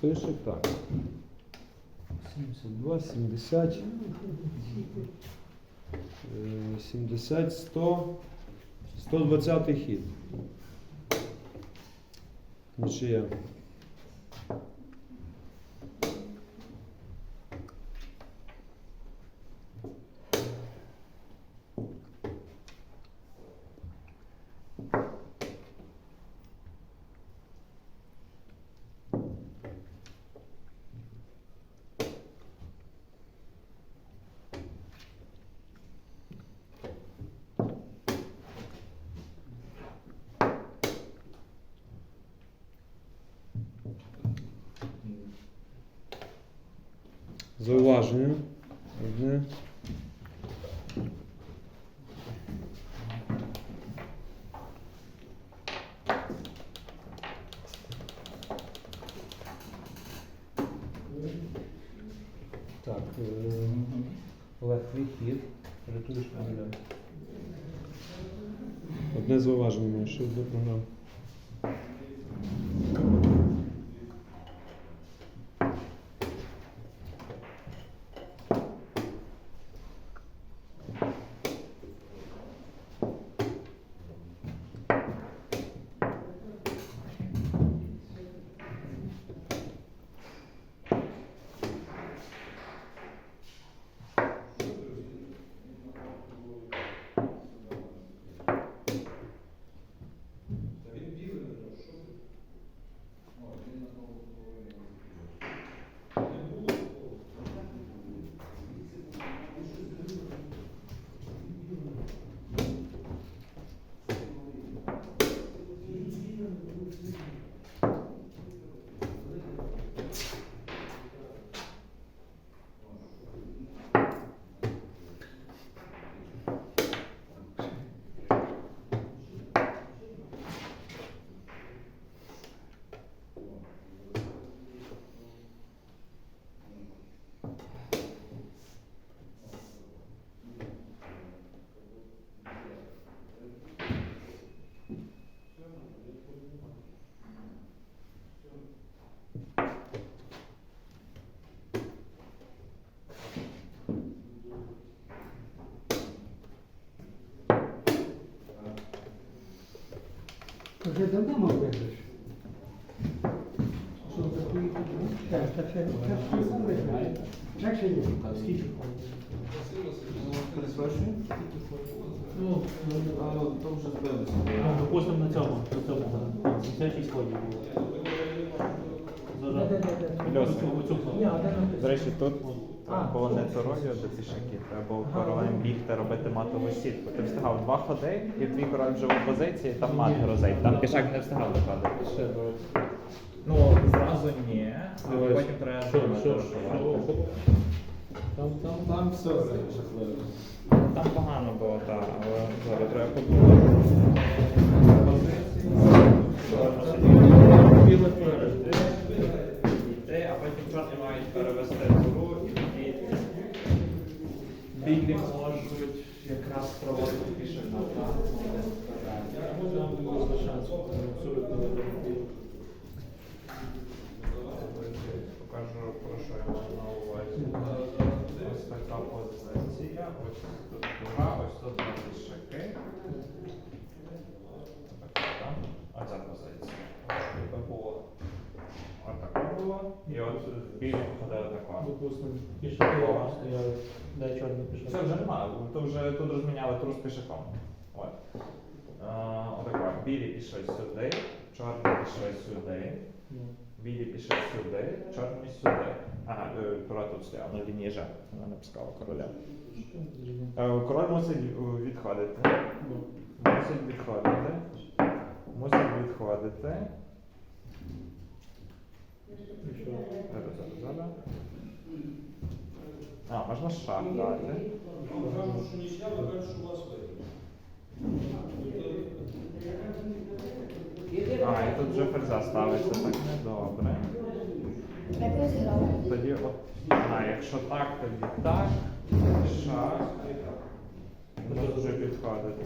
пише так. 72, 70. е, 70, 100. 120 хід. Нічия. Зауваження. Одне. Так, е, Олег, твій хід. Рятуєш програму. Одне зауваження ще одну програму. Вже давно мав виграш. Так, так, так, так, так, виграш. Так чи ні? Ну, а, то вже збилися. Ну, допустимо на цьому, на цьому, да. 76 ходів було. Зараз. До речі, тут А. було не королю до пішаки, треба було королем бігти, робити матову сітку. Ти встигав два ходи, і твій король вже в позиції, там мат грозить. Там пішак не встигав доходити. Ну, зразу ні, а потім треба Що, що? Там, там. Там все жахливо. Там погано було, так, але зараз треба подумати. Біле перед. Йти, а потім чорні мають перевести тоді білі можуть якраз проводити. Абсолютно не Покажу, про що я маю на увазі. Ось така позиція, ось тут дуга, ось тут два. Отака, Оця позиція. Було. Було. І от білі ходили тако. Допустимо, пішаки стояли. Дай чорний пішак. Це вже немає, то вже тут розміняли тур з пішаком. От. Е, Отако, білі пішли сюди, чорні пішли сюди. Ну. Білі пішли сюди, чорні сюди. Ага, е, тут стояв на лінії Ж. Вона не пускала короля. Е, Король мусить е, відходити. Ну. Мусить відходити. Мусить відходити. І що? Зараз, зараз, зараз. А, можна шах дати. А, і тут вже ферзя ставиться, так недобре. Ви зіграли? Тоді от, а, якщо так, тоді так. Шах. Може вже підходити.